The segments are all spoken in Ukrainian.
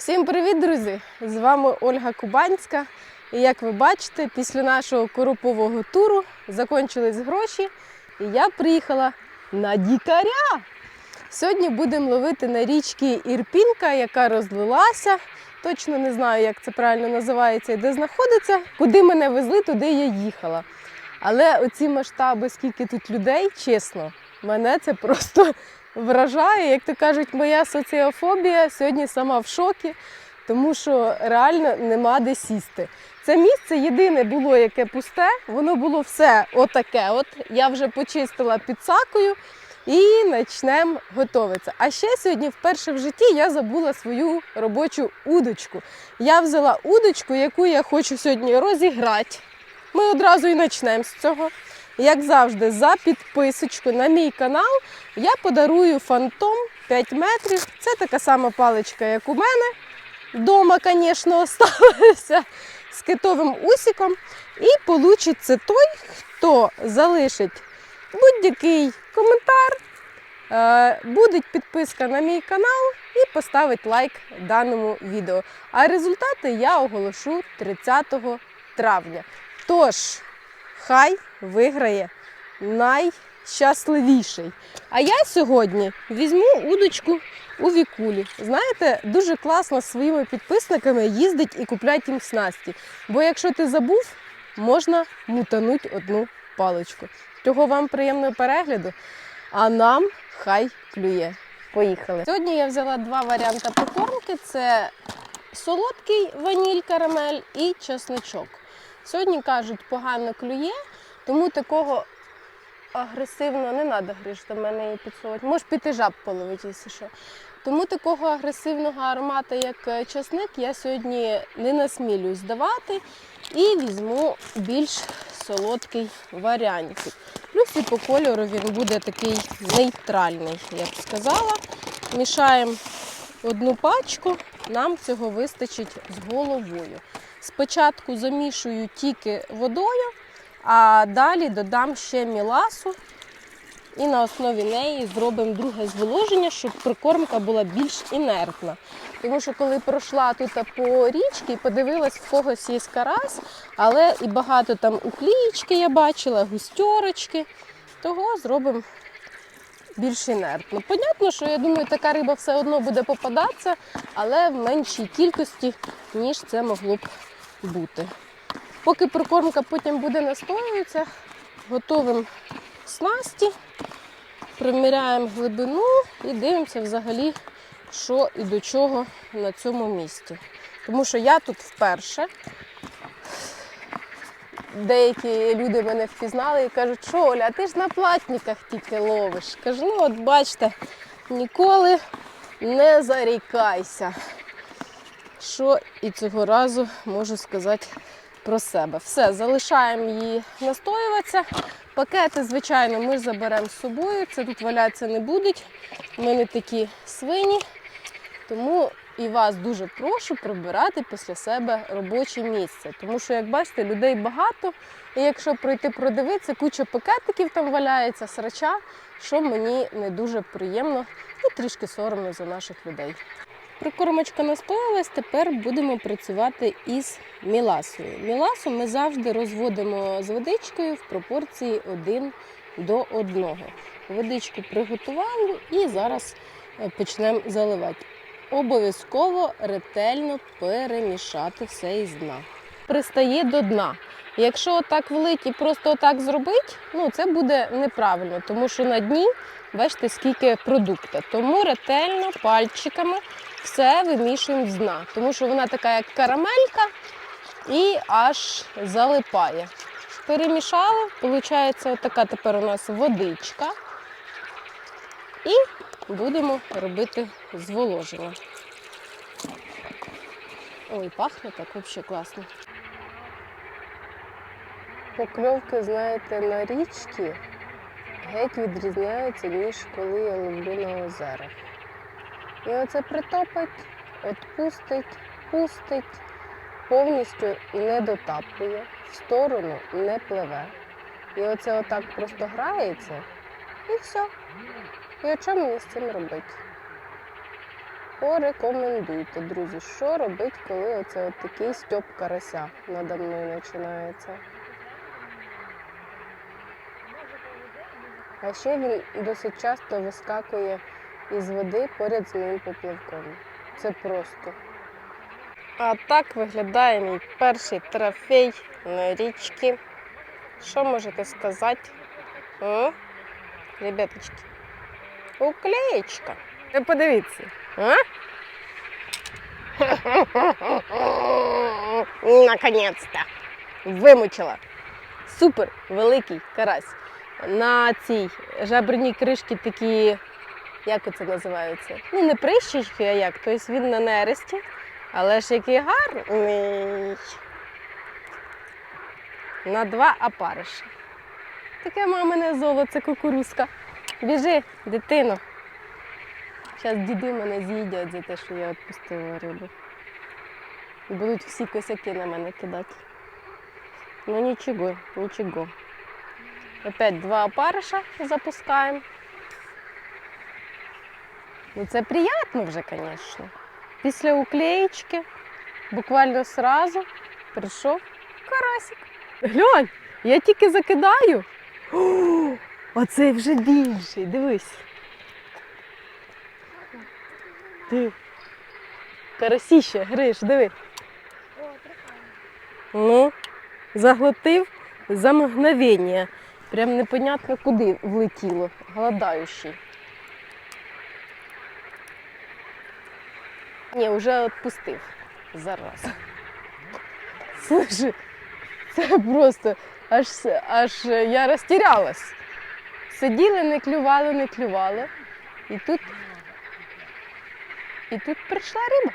Всім привіт, друзі! З вами Ольга Кубанська. І як ви бачите, після нашого коропового туру закончились гроші, і я приїхала на дікаря. Сьогодні будемо ловити на річці Ірпінка, яка розлилася. Точно не знаю, як це правильно називається і де знаходиться. Куди мене везли, туди я їхала. Але оці масштаби, скільки тут людей, чесно, мене це просто вражає. Як то кажуть, моя соціофобія сьогодні сама в шокі, тому що реально нема де сісти. Це місце єдине було, яке пусте, воно було все отаке. От я вже почистила підсакою і почнемо готуватися. А ще сьогодні, вперше в житті, я забула свою робочу удочку. Я взяла удочку, яку я хочу сьогодні розіграти. Ми одразу і почнемо з цього. Як завжди, за підписочку на мій канал я подарую фантом 5 метрів. Це така сама паличка, як у мене. Дома, звісно, осталася з китовим усіком. І получиться той, хто залишить будь-який коментар, е, буде підписка на мій канал і поставить лайк даному відео. А результати я оголошу 30 травня. Тож, хай виграє найщасливіший. А я сьогодні візьму удочку у вікулі. Знаєте, дуже класно своїми підписниками їздить і купляти їм снасті. Бо якщо ти забув, можна мутануть одну паличку. Того вам приємного перегляду, а нам хай клює. Поїхали. Сьогодні я взяла два варіанти прикормки: це солодкий ваніль карамель і чесничок. Сьогодні кажуть, погано клює, тому такого агресивно не треба гриш до мене її підсовувати. Можеш піти жаб половити, якщо що. Тому такого агресивного аромату, як е, часник, я сьогодні не насмілююсь давати і візьму більш солодкий варіантик. Плюс і по кольору він буде такий нейтральний, я б сказала. Мішаємо одну пачку, нам цього вистачить з головою. Спочатку замішую тільки водою, а далі додам ще міласу і на основі неї зробимо друге зволоження, щоб прикормка була більш інертна. Тому що коли пройшла тут по річці подивилась, в когось є карась, але і багато там уклієчки я бачила, густьорочки, того зробимо більш інертно. Понятно, що я думаю, така риба все одно буде попадатися, але в меншій кількості, ніж це могло б бути. Поки прикормка потім буде настоюватися, готуємо снасті, приміряємо глибину і дивимося взагалі, що і до чого на цьому місці. Тому що я тут вперше. Деякі люди мене впізнали і кажуть, що Оля, ти ж на платниках тільки ловиш. Кажу, ну от бачите, ніколи не зарікайся. Що і цього разу можу сказати про себе. Все, залишаємо її настоюватися. Пакети, звичайно, ми заберемо з собою. Це тут валятися не будуть. Ми не такі свині. Тому і вас дуже прошу прибирати після себе робоче місце. Тому що, як бачите, людей багато. І якщо пройти продивитися, куча пакетиків там валяється, срача, що мені не дуже приємно і трішки соромно за наших людей. Прикормочка настоялась, тепер будемо працювати із міласою. Міласу ми завжди розводимо з водичкою в пропорції 1 до 1. Водичку приготували і зараз е, почнемо заливати. Обов'язково ретельно перемішати все із дна. Пристає до дна. Якщо отак влить і просто отак зробити, ну це буде неправильно, тому що на дні бачите, скільки продукту. Тому ретельно пальчиками все вимішуємо з дна, тому що вона така, як карамелька, і аж залипає. Перемішали, виходить, отака тепер у нас водичка. І будемо робити зволоження. Ой, пахне так взагалі класно. Покльовки, знаєте, на річці геть відрізняються, ніж коли я ловлю на озерах. І оце притопить, отпустить, пустить, повністю не дотапує, в сторону не пливе. І оце отак просто грається і все. І що мені з цим робити? Порекомендуйте, друзі, що робити, коли оце от такий стьоп карася надо мною починається. А ще він досить часто вискакує із води поряд з моїм поплавком. Це просто. А так виглядає мій перший трофей на річці. Що можете сказати? О? Ребяточки. Уклеєчка. Ви подивіться. А? Наконец-то. Вимучила. Супер великий карась. На цій жабрній кришці такі, як це називається? Ну, не прищічки, а як. Тобто він на нересті, але ж який гарний. На два опариша. Таке мамине золоце кукурузка. Біжи, дитино. Зараз діди мене з'їдять за те, що я відпустила рибу. Будуть всі косяки на мене кидати. Ну нічого, нічого. Опять два опариша запускаємо. Ну це приємно вже, звісно. Після уклеєчки буквально сразу прийшов карасик. Глянь, я тільки закидаю. О, оцей вже більший, дивись. Ти. Карасіще, Гриш, диви. Ну, заглотив за мгновення. Прям непонятно куди влетіло. Голодаючий. Ні, вже відпустив. Зараз. Слушай, це просто аж, аж я розтірялась. Сиділи, не клювали, не клювали. І тут, і тут прийшла риба.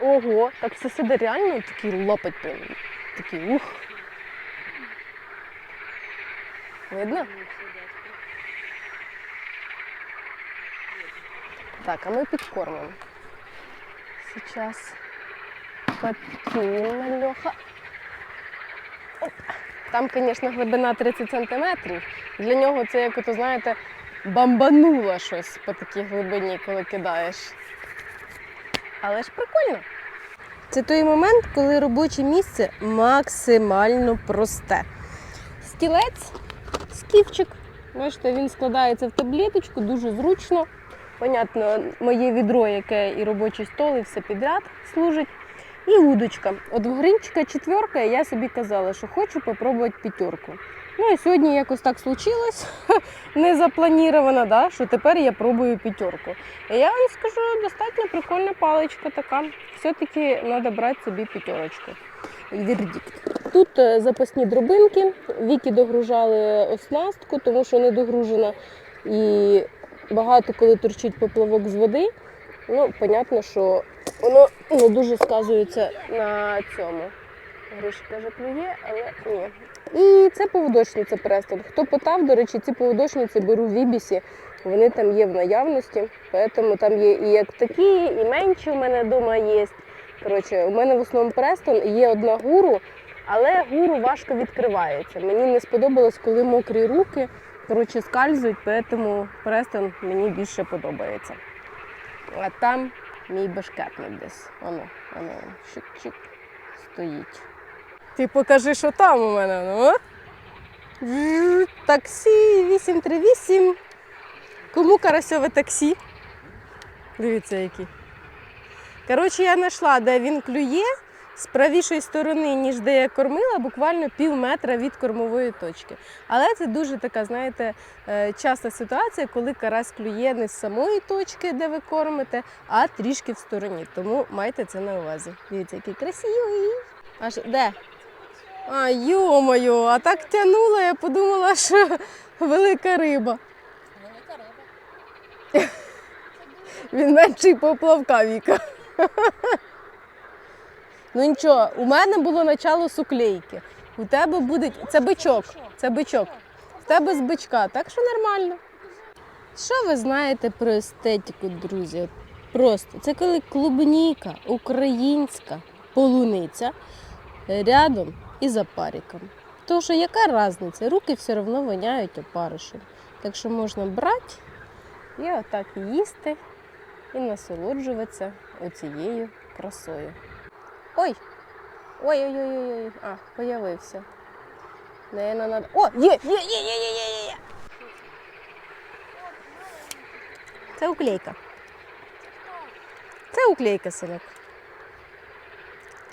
Ого, так сусіди реально такий лопать прям. Такий ух. Видно? Так, а ми підкормимо. Сейчас подкинем Леха. Там, звісно, глибина 30 сантиметрів. Для нього це, як ото, знаєте, бамбануло щось по такій глибині, коли кидаєш. Але ж прикольно. Це той момент, коли робоче місце максимально просте. Стілець, скіфчик. Бачите, він складається в таблеточку, дуже зручно. Понятно, моє відро, яке і робочий стол, і все підряд служить. І удочка. От в гринчика четверка, я собі казала, що хочу попробувати п'ятерку. Ну і сьогодні якось так случилось, не заплановано, да, що тепер я пробую п'ятерку. І я вам скажу, достатньо прикольна паличка така. Все-таки треба брати собі п'ятерочку. Вердикт. Тут е, запасні дробинки, віки догружали оснастку, тому що не догружена. І багато коли торчить поплавок з води, ну, понятно, що воно не дуже сказується на цьому. Гриша каже, клює, але ні. І це поводочниця Престон. Хто питав, до речі, ці поводочниці беру в Ібісі. Вони там є в наявності, тому там є і як такі, і менші у мене вдома є. Коротше, у мене в основному Престон є одна гуру, але гуру важко відкривається. Мені не сподобалось, коли мокрі руки коротше, скальзують, тому Престон мені більше подобається. А там мій бешкетник десь. Воно, воно, чик-чик стоїть. Ти покажи, що там у мене. Ну? Таксі 838. Кому карасьове таксі? Дивіться, які. Коротше, я знайшла, де він клює з правішої сторони, ніж де я кормила, буквально пів метра від кормової точки. Але це дуже така, знаєте, е, часта ситуація, коли карась клює не з самої точки, де ви кормите, а трішки в стороні. Тому майте це на увазі. Дивіться, який красивий. Аж де? А, йо-моє, а так тянула, я подумала, що велика риба. Велика риба. Він менший поплавка Віка. Ну нічого, у мене було начало суклейки. У тебе буде. Це бичок. Це бичок. В тебе з бичка, так що нормально. Що ви знаєте про естетику, друзі? Просто це коли клубніка, українська полуниця рядом із опариком. Тому що яка різниця? Руки все одно воняють опаришем. Так що можна брати І отак їсти і насолоджуватися оцією красою. Ой! Ой-ой-ой-ой. А, появився. Наверно, надо. О, є, є, є, є, є, є, є. Це уклейка. Це уклейка, синок.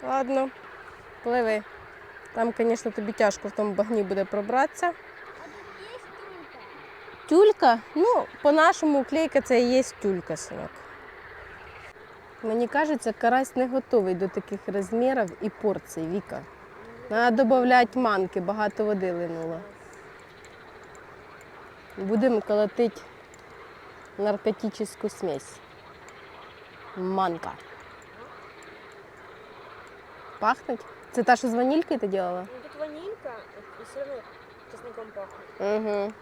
Ладно, пливи. Там, звісно, тобі тяжко в тому багні буде пробратися. А тут є тюлька? Тюлька, ну, по-нашому уклейка це і є тюлька, синок. Мені кажеться, карась не готовий до таких розмірів і порцій, Віка. Треба додати манки, багато води линуло. Будемо колотити наркотичну смесь. Манка. Пахнуть? Це та, що з ванількою ти робила? Ну тут ванилька і все одно чесником пахне. Угу.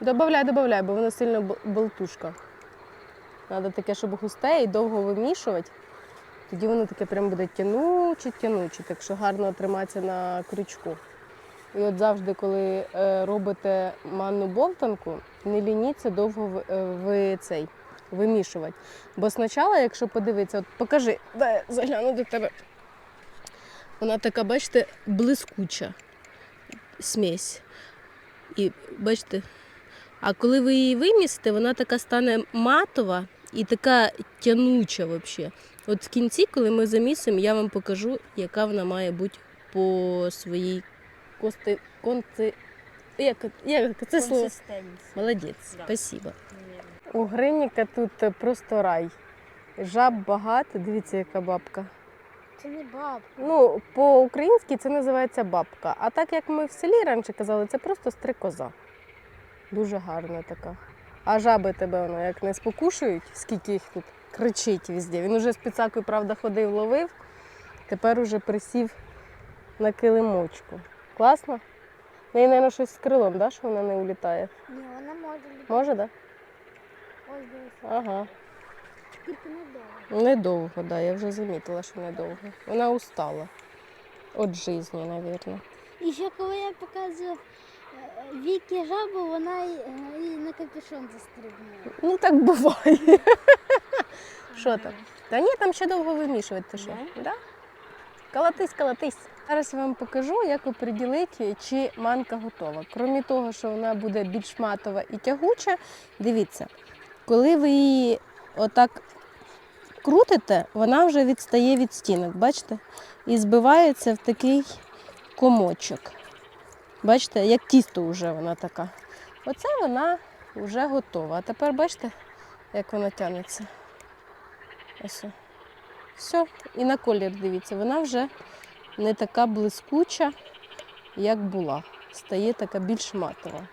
Добавляй, добавляй, бо воно сильно болтушка. Треба таке, щоб густе і довго вимішувати. Тоді воно таке прям буде тянуче, тянуче, так що гарно триматися на крючку. І от завжди, коли е, робите манну бовтанку, не лініться довго в- е, ви цей, вимішувати. Бо спочатку, якщо подивитися, от покажи, дай загляну до тебе. Вона така, бачите, блискуча смесь. І бачите, а коли ви її вимісите, вона така стане матова і така тянуча взагалі. От в кінці, коли ми замісимо, я вам покажу, яка вона має бути по своїй кости, конци... Як, як це слово? Молодець, Да. спасибо. У Гриніка тут просто рай. Жаб багато, дивіться, яка бабка. Це не баб. Ну, по-українськи це називається бабка. А так як ми в селі раніше казали, це просто стрикоза. Дуже гарна така. А жаби тебе воно як не спокушують, скільки їх тут кричить везде. Він уже з піцакою, правда, ходив, ловив, тепер уже присів на килимочку. Класно? В неї, мабуть, щось з крилом, да, що вона не улітає? Ні, вона може літати. Може, так? Да? Ось дивися. Ага. Тільки не довго. Недовго, так, да, я вже замітила, що недовго. Вона устала. От житті, мабуть. І ще коли я показую е, Вікі жабу, вона е, і на капюшон застрибнула. Ну так буває. Що там? Та ні, там ще довго вимішувати. Ти що? Да? Да? Колотись, колотись. Зараз я вам покажу, як оприділити, чи манка готова. Крім того, що вона буде більш матова і тягуча, дивіться, коли ви її отак крутите, вона вже відстає від стінок, бачите? І збивається в такий комочок. Бачите, як тісто вже вона така. Оце вона вже готова. А тепер бачите, як вона тягнеться. Ось. Все. І на колір дивіться, вона вже не така блискуча, як була. Стає така більш матова.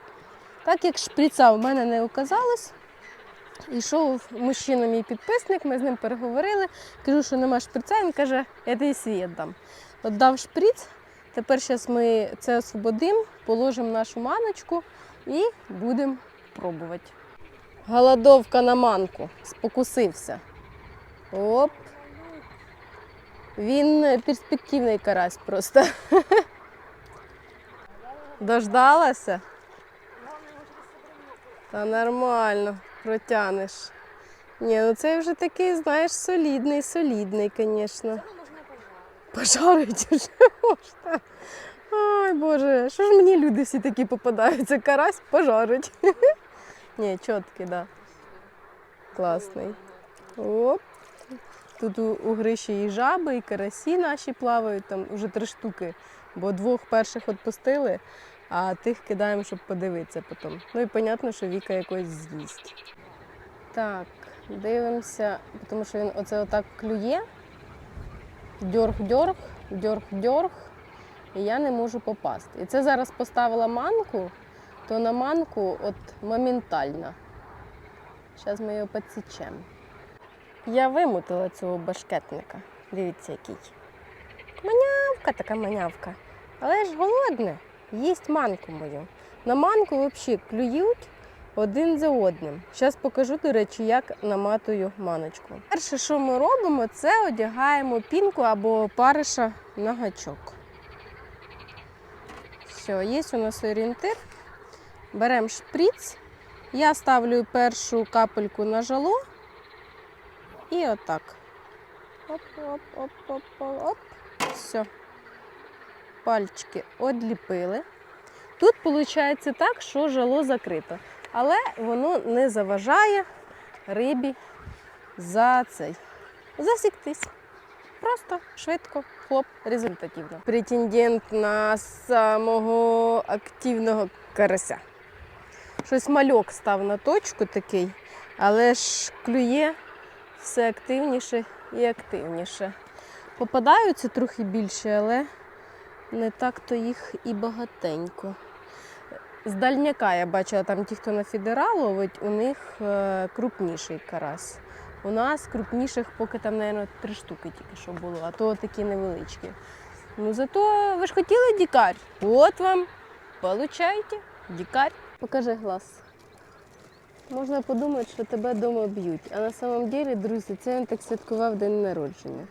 Так як шприца в мене не оказалось, йшов мужчина, мій підписник, ми з ним переговорили. Кажу, що нема шприца, він каже, я тобі свій віддам. От дав шприц, тепер зараз ми це освободимо, положимо нашу маночку і будемо пробувати. Голодовка на манку. Спокусився. Оп. Він перспективний карась просто. Дождалася? Та нормально, протянеш. Ні, ну це вже такий, знаєш, солідний, солідний, звісно. Пожарить вже можна. Ой, Боже, що ж мені люди всі такі попадаються? Карась пожарить. Ні, чіткий, да. Класний. Оп. Тут у, у гриші і жаби, і карасі наші плавають, там вже три штуки. Бо двох перших відпустили, а тих кидаємо, щоб подивитися потім. Ну і зрозуміло, що Віка якось з'їсть. Так, дивимося, тому що він оце отак клює. Дьорг-дьорг, дьорг-дьорг, і я не можу попасти. І це зараз поставила манку, то на манку от моментально. Зараз ми його підсічемо. Я вимутила цього башкетника. Дивіться, який. Манявка така манявка. Але ж голодне, їсть манку мою. На манку взагалі клюють один за одним. Зараз покажу, до речі, як наматую маночку. Перше, що ми робимо, це одягаємо пінку або париша на гачок. Все, є у нас орієнтир. Беремо шприц Я ставлю першу капельку на жало і отак. Оп-оп-оп-оп-оп. Все. Пальчики одліпили. Тут виходить так, що жало закрито, але воно не заважає рибі за цей засіктись. Просто швидко, хлоп, результативно. Претендент на самого активного карася. Щось мальок став на точку такий, але ж клює все активніше і активніше. Попадаються трохи більше, але не так то їх і багатенько. З дальняка я бачила там ті, хто на фідера ловить, у них е, крупніший карась. У нас крупніших поки там, мабуть, три штуки тільки що було, а то такі невеличкі. Ну зато ви ж хотіли дікар. От вам, получайте, дікар. Покажи глаз. Можна подумати, що тебе вдома б'ють. А на самом деле, друзі, це він так святкував день народження.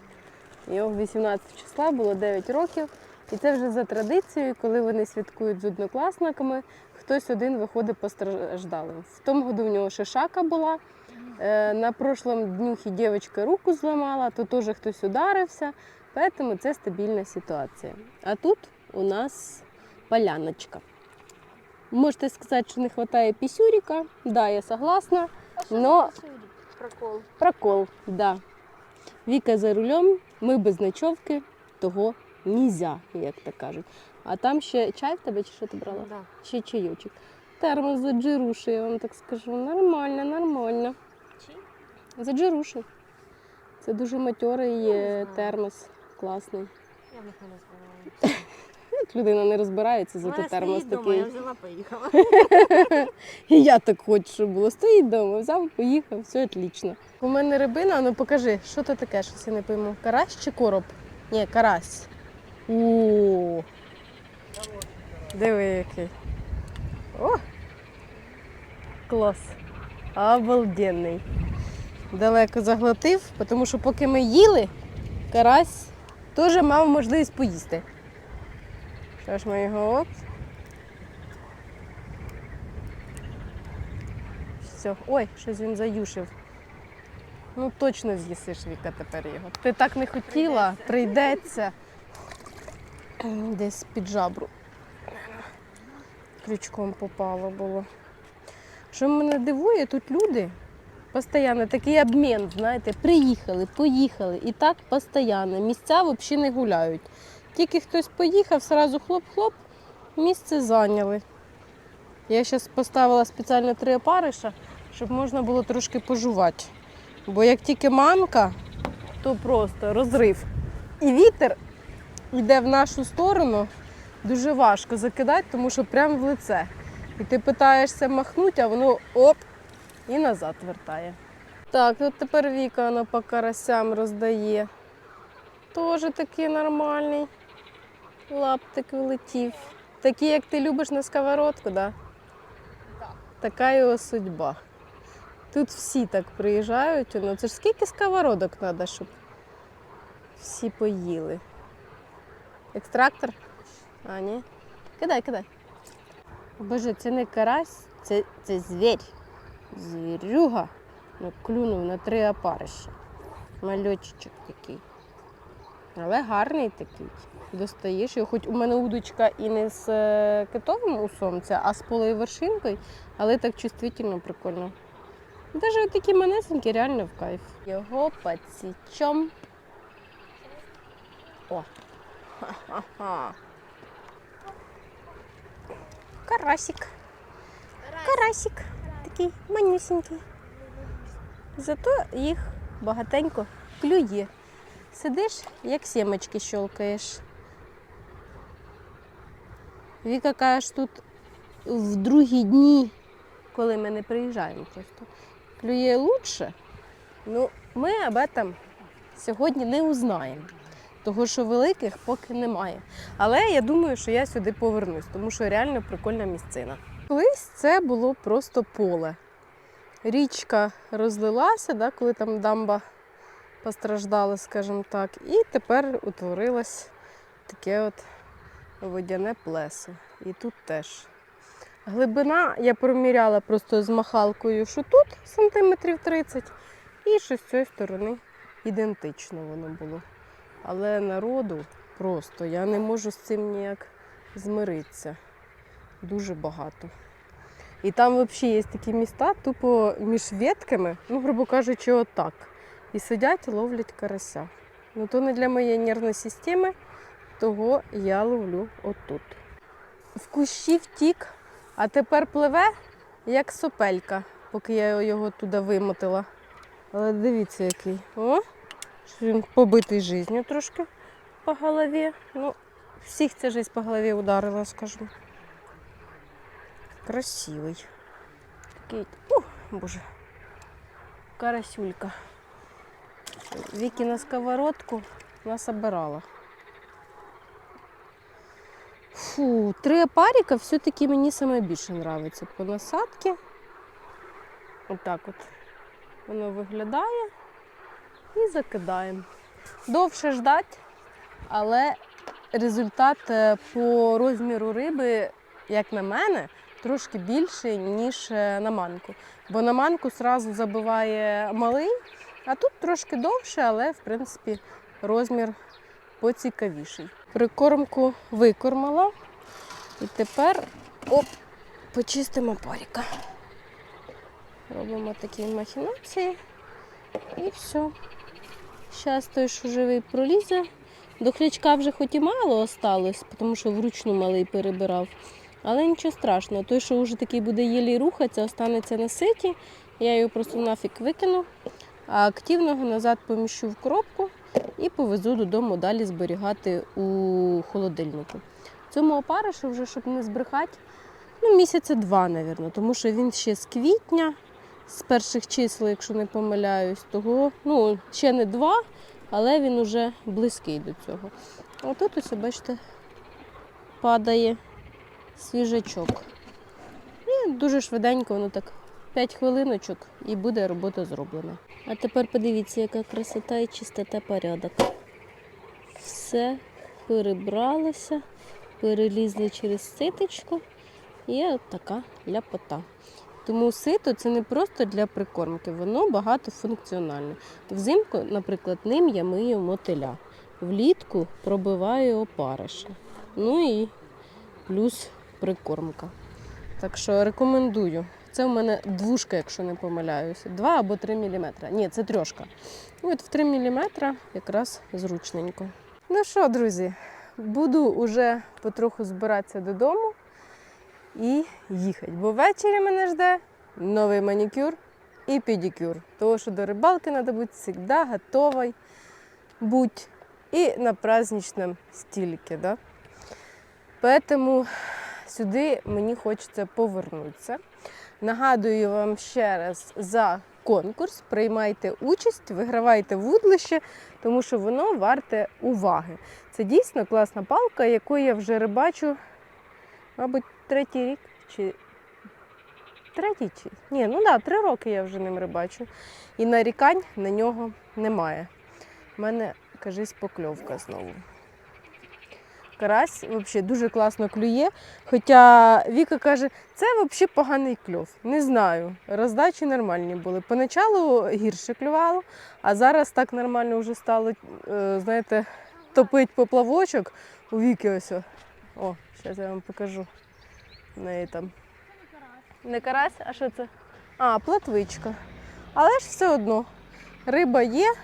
Його 18 числа було 9 років. І це вже за традицією, коли вони святкують з однокласниками, хтось один виходить постраждалим. В тому году в нього шишака була. Е, На прошлому днюхі дівчинка руку зламала, то теж хтось ударився, тому це стабільна ситуація. А тут у нас поляночка. Можете сказати, що не вистачає пісюріка, да, я согласна, но Прокол. прокол, да. Віка за рулем, ми без ночовки, того нельзя, як то кажуть. А там ще чай в тебе чи що ти брала? Да. Ще чайочок. Термос за джируші, я вам так скажу. Нормально, нормально. Чи? За джируші. Це дуже матьорий термос, класний. Я в них не знаю. Людина не розбирається, зато мене термос такий. я взяла, поїхала. І я так хочу, щоб було. Стоїть вдома, взяв, поїхав, все отлично. У мене рибина, ну покажи, що то таке, щось я не пойму. Карась чи короб? Ні, карась. О, диви який. О! Клас. Обалденний. Далеко заглотив, тому що поки ми їли, карась теж мав можливість поїсти. Що ж ми його оп. Все. Ой, щось він заюшив. Ну точно з'їсиш Віка тепер його. Ти так не хотіла, прийдеться. Десь під жабру. Крючком попало було. Що мене дивує, тут люди постійно такий обмін, знаєте, приїхали, поїхали. І так постійно. Місця взагалі не гуляють. Тільки хтось поїхав, сразу хлоп-хлоп, місце зайняли. Я зараз поставила спеціально три опариша, щоб можна було трошки пожувати. Бо як тільки мамка, то просто розрив. І вітер йде в нашу сторону, дуже важко закидати, тому що прямо в лице. І ти питаєшся махнути, а воно оп і назад вертає. Так, от тепер Віка вона по карасям роздає. Теж такий нормальний. Лаптик влетів. Такий, як ти любиш на сковородку, так? Да? Така його судьба. Тут всі так приїжджають. Ну це ж скільки сковородок треба, щоб всі поїли. Екстрактор? А, ні. Кидай, кидай. Боже, це не карась, це, це звір. Звірюга. Ну, клюнув на три опарища. Мальочечок такий. Але гарний такий. Достаєш його, хоч у мене удочка і не з е, китовим усом, це, а з полою вершинкою, але так чувствительно прикольно. Навіть такі манесенькі, реально в кайф. Його підсічом. О! Ха-ха-ха. Карасик. Карасик. Такий манюсенький. Зато їх багатенько клює. Сидиш, як сімочки щелкаєш. Віка каже, тут в другі дні, коли ми не приїжджаємо просто, клює лучше. Ну, ми об этом сьогодні не узнаємо. Того, що великих поки немає. Але я думаю, що я сюди повернусь, тому що реально прикольна місцина. Колись це було просто поле. Річка розлилася, да, коли там дамба постраждала, скажімо так. І тепер утворилось таке от водяне плесо. І тут теж. Глибина я проміряла просто з махалкою, що тут сантиметрів 30, і що з цієї сторони ідентично воно було. Але народу просто я не можу з цим ніяк змиритися. Дуже багато. І там взагалі є такі міста, тупо між ветками, ну, грубо кажучи, отак. І сидять ловлять карася. Ну то не для моєї нервної системи, того я ловлю отут. В кущі втік, а тепер пливе, як сопелька, поки я його туди вимотила. Але дивіться, який. О, він побитий життю трошки по голові. Ну, всіх ця жизнь по голові ударила, скажу. Красивий. Такий, ух, боже, карасюлька. Віки на сковородку насобирала. Фу, три опарика все-таки мені саме більше подобається по насадці. Отак от воно виглядає. І закидаємо. Довше ждать, але результат е, по розміру риби, як на мене, трошки більший, ніж е, на манку. Бо на манку одразу забиває малий, а тут трошки довше, але в принципі розмір поцікавіший. Прикормку викормила. І тепер оп, почистимо паріка. Робимо такі махінації і все. Зараз той, що живий пролізе. До хлячка вже хоч і мало осталось, тому що вручну малий перебирав. Але нічого страшного. Той, що вже такий буде єлі рухатися, останеться на ситі. Я його просто нафіг викину, а активного назад поміщу в коробку і повезу додому далі зберігати у холодильнику. Цьому опаришу вже, щоб не збрехати, ну, місяця два, мабуть, тому що він ще з квітня, з перших чисел, якщо не помиляюсь, того ну, ще не два, але він уже близький до цього. А тут ось, бачите, падає свіжачок. І дуже швиденько, воно так 5 хвилиночок і буде робота зроблена. А тепер подивіться, яка красота і чистота порядок. Все перебралося, перелізли через ситочку і от така ляпота. Тому сито це не просто для прикормки, воно багатофункціональне. Взимку, наприклад, ним я мию мотиля. Влітку пробиваю опариша. Ну і плюс прикормка. Так що рекомендую. Це в мене двушка, якщо не помиляюся. 2 або 3 мм. Ні, це трьошка. І от в 3 мм якраз зручненько. Ну що, друзі, буду вже потроху збиратися додому і їхати. Бо ввечері мене жде новий манікюр і педикюр. Тому що до рибалки треба бути завжди готовий бути і на праздничному стільки. Да? Поэтому сюди мені хочеться повернутися. Нагадую вам ще раз за конкурс. Приймайте участь, вигравайте вудлище, тому що воно варте уваги. Це дійсно класна палка, яку я вже рибачу, мабуть, третій рік чи третій чи ні, ну да, три роки я вже ним рибачу. І нарікань на нього немає. У мене, кажись, покльовка знову. Карась взагалі дуже класно клює. Хоча Віка каже, це взагалі поганий кльов. Не знаю. Роздачі нормальні були. Поначалу гірше клювало, а зараз так нормально вже стало, е, знаєте, топить поплавочок у Віки ось. О, зараз я вам покажу. В неї там. Не карась, а що це? А, платвичка. Але ж все одно. Риба є,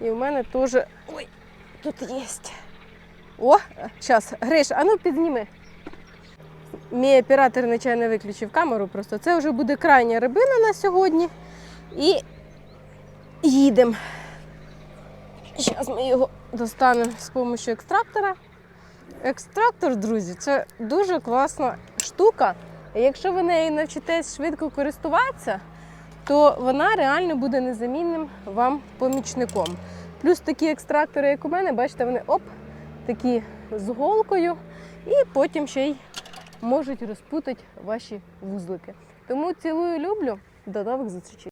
і в мене теж. Ой, тут є. О, зараз, Гриш, а ну підніми. Мій оператор нечайно виключив камеру, просто це вже буде крайня рибина на сьогодні. І їдемо. Зараз ми його достанемо з допомогою екстрактора. Екстрактор, друзі, це дуже класна штука. Якщо ви нею навчитесь швидко користуватися, то вона реально буде незамінним вам помічником. Плюс такі екстрактори, як у мене, бачите, вони оп, такі з голкою, і потім ще й можуть розпутати ваші вузлики. Тому цілую, люблю. До нових зустрічей.